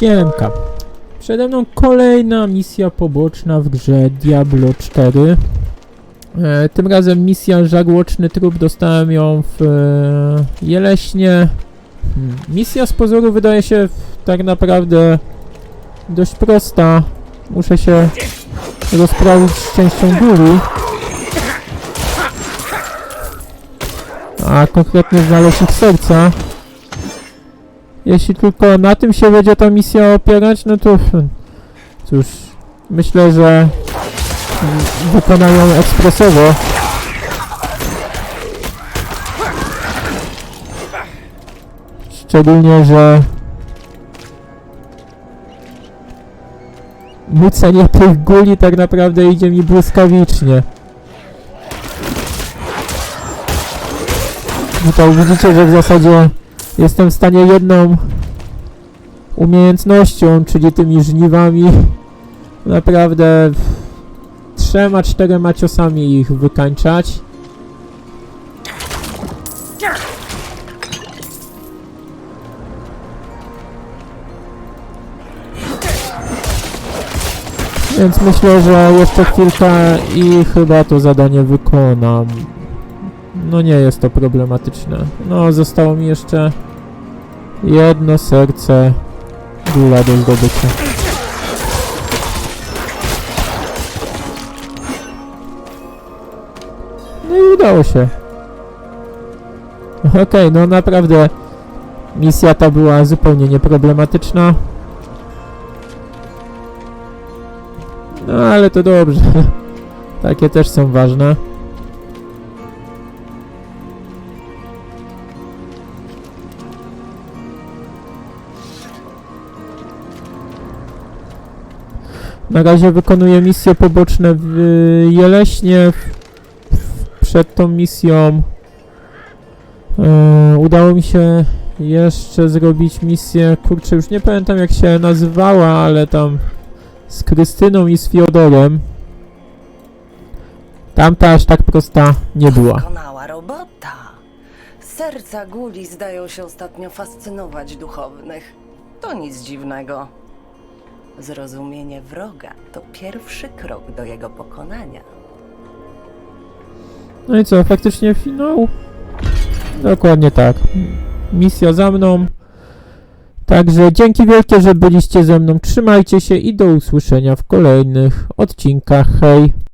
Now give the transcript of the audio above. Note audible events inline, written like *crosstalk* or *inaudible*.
Siemka. Przede mną kolejna misja poboczna w grze Diablo 4. E, tym razem misja Żarłoczny Trup. Dostałem ją w e, Jeleśnie. Hmm, Misja z pozoru wydaje się tak naprawdę dość prosta. Muszę się rozprawić z częścią góry. A konkretnie znaleźć ich serca. Jeśli tylko na tym się będzie ta misja opierać, no to cóż, myślę, że wykonają ekspresowo. Szczególnie, że mucenie tych guli tak naprawdę idzie mi błyskawicznie. Tutaj widzicie, że w zasadzie jestem w stanie jedną umiejętnością, czyli tymi żniwami, naprawdę trzema, czterema ciosami ich wykańczać. Więc myślę, że jeszcze chwilkę i chyba to zadanie wykonam. No nie jest to problematyczne. No, zostało mi jeszcze jedno serce gula do zdobycia. No i udało się. Okej, no naprawdę misja ta była zupełnie nieproblematyczna. No ale to dobrze. *laughs* Takie też są ważne. Na razie wykonuję misje poboczne w Jeleśnie. Przed tą misją e, udało mi się jeszcze zrobić misję, kurczę, już nie pamiętam jak się nazywała, ale tam z Krystyną i z Fiodorem. Tamta aż tak prosta nie była. Doskonała robota. Serca guli zdają się ostatnio fascynować duchownych. To nic dziwnego. Zrozumienie wroga to pierwszy krok do jego pokonania. No i co, faktycznie finał? Dokładnie tak. Misja za mną. Także dzięki wielkie, że byliście ze mną. Trzymajcie się i do usłyszenia w kolejnych odcinkach. Hej!